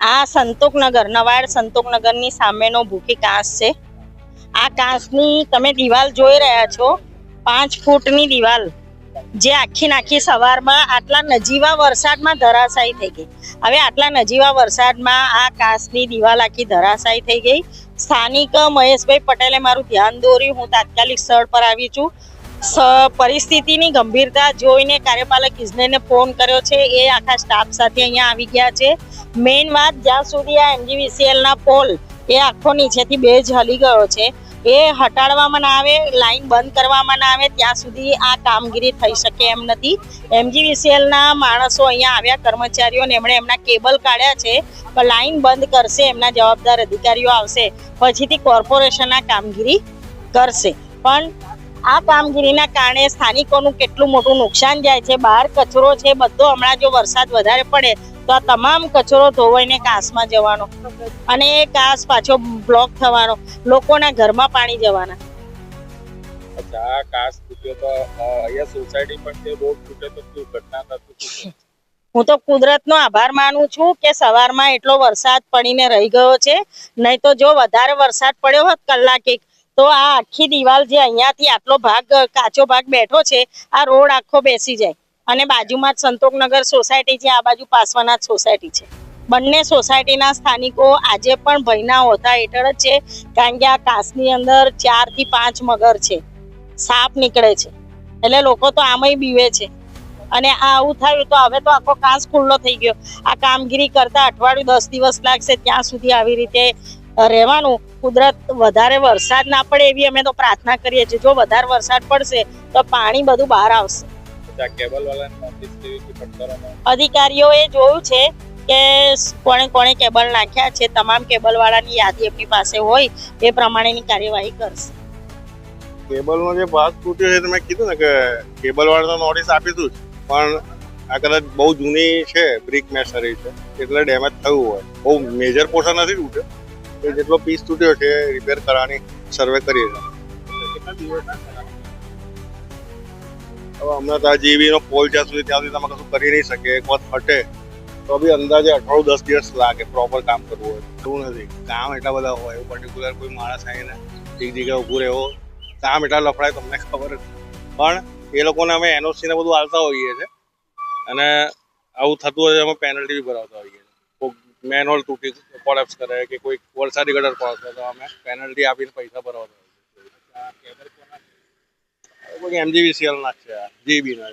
આ સંતોકનગર નવાડ સંતોકનગરની સામેનો ભૂખી કાંસ છે. આ કાંસની તમે દિવાલ જોઈ રહ્યા છો, પાંચ ફૂટની દિવાલ, જે આખી નાખી સવારમાં આટલા નજીવા વરસાદમાં ધરાશાયી થઈ ગઈ. હવે આટલા નજીવા વરસાદમાં આ કાંસની દિવાલ આખી ધરાશાયી થઈ ગઈ. સ્થાનિક મહેશભાઈ પટેલે મારું ધ્યાન દોર્યું, હું તાત્કાલિક સ્થળ પર આવી છું. પરિસ્થિતિની ગંભીરતા જોઈને કાર્યપાલક ઇજનેરને ફોન કર્યો છે. એ આખા સ્ટાફ સાથે અહીંયા આવી ગયા છે. મેઇન વાત જ્યાં સુધી આ એમજીવીસીએલના પોલ એ આખો નીચેથી બેજ હલી ગયો છે, એ હટાડવામાં ના આવે, લાઈન બંધ કરવામાં ના આવે, ત્યાં સુધી આ કામગીરી થઈ શકે એમ નથી. એમજીવીસીએલના માણસો અહીંયા આવ્યા, કર્મચારીઓને એમણે એમના કેબલ કાઢ્યા છે, પણ લાઈન બંધ કરશે, એમના જવાબદાર અધિકારીઓ આવશે, પછીથી કોર્પોરેશનના કામગીરી કરશે. પણ આ કામગીરીના કારણે સ્થાનિકોનું કેટલું મોટું નુકસાન જાય છે બહાર કચરો છે બધો હમણાં જો વરસાદ વધારે પડે તો આ તમામ કચરો ધોવાઈને કાસમાં જવાનો અને એ કાસ પાછો બ્લોક થવાનો લોકોના ઘરમાં પાણી જવાના. આ તૂટ્યો તો અહીંયા સોસાયટી પણ તે રોડ તૂટે તો શું ઘટના થતું હું તો કુદરતનો આભાર માનું છું કે સવારમાં એટલો વરસાદ પડીને રહી ગયો છે નહીં તો જો વધારે વરસાદ પડ્યો હોત કલાક એક તો આ આખી દિવાલ જે અહીંયાથી આટલો ભાગ, કાચો ભાગ બેઠો છે, આ રોડ આખો બેસી જાય. અને બાજુમાં જ સંતોકનગર સોસાયટી છે, આ બાજુ પાસવાનાથ સોસાયટી છે. બંને સોસાયટીના સ્થાનિકો આજે પણ ભયના હોતા હેઠળ જ છે, કારણ કે આ કાંસની અંદર ચારથી પાંચ મગર છે. સાપ નીકળે છે. એટલે લોકો તો આમાંય બીવે છે. અને આ આવું થયું તો હવે તો આખો કાંસ ખુલ્લો થઈ ગયો. આ કામગીરી કરતા અઠવાડિયું દસ દિવસ લાગશે ત્યાં સુધી આવી રીતે રહેવાનું. કુદરત વધારે વરસાદ ના પડે એવી અમે તો પ્રાર્થના કરીએ છીએ. જો વધારે વરસાદ પડશે તો પાણી બધું બહાર આવશે. અધિકારીઓએ જોયું છે કે કોણે કોણે કેબલ નાખ્યા છે. તમામ કેબલ વાળાની યાદી એમની પાસે હોય એ પ્રમાણેની કાર્યવાહી કરશે. કેબલનો જે ભાગ તૂટ્યો છે તમે કીધું ને કે કેબલ વાળાને નોટિસ આપીશું જ. પણ આ કદાચ બહુ જૂની છે બ્રિક મેસરી છે. એટલે ડેમેજ થયું હોય. બહુ મેજર પોર્શન નથી તૂટ્યો. એ જેટલો પીસ તૂટ્યો છે રિપેર કરવાની સર્વે છીએ. હવે હમણાં ત્યાં જીવીનો પોલ જ્યાં સુધી ત્યાં સુધી તમે કશું કરી નહીં શકે એક વખત હટે તો બી અંદાજે અઠવાડિયું દસ દિવસ લાગે પ્રોપર કામ કરવું હોય. એવું નથી. કામ એટલા બધા હોય, એવું પર્ટિક્યુલર કોઈ માણસ આવીને એક જગ્યાએ ઊભું રહેવો કામ એટલા લફડાય, તમને ખબર પણ એ લોકોને અમે એનઓસી ને બધું આવતા હોઈએ છીએ. અને આવું થતું હોય અમે પેનલ્ટી બી ભરાવતા હોઈએ મેનહોલ તૂટી કોલેપ્સ કરે કે કોઈ વરસાદી ગટર પડે તો અમે પેનલ્ટી આપીને પૈસા ભરવા છીએ કોઈ એમજીવીસીએલ ના છે જીબી ના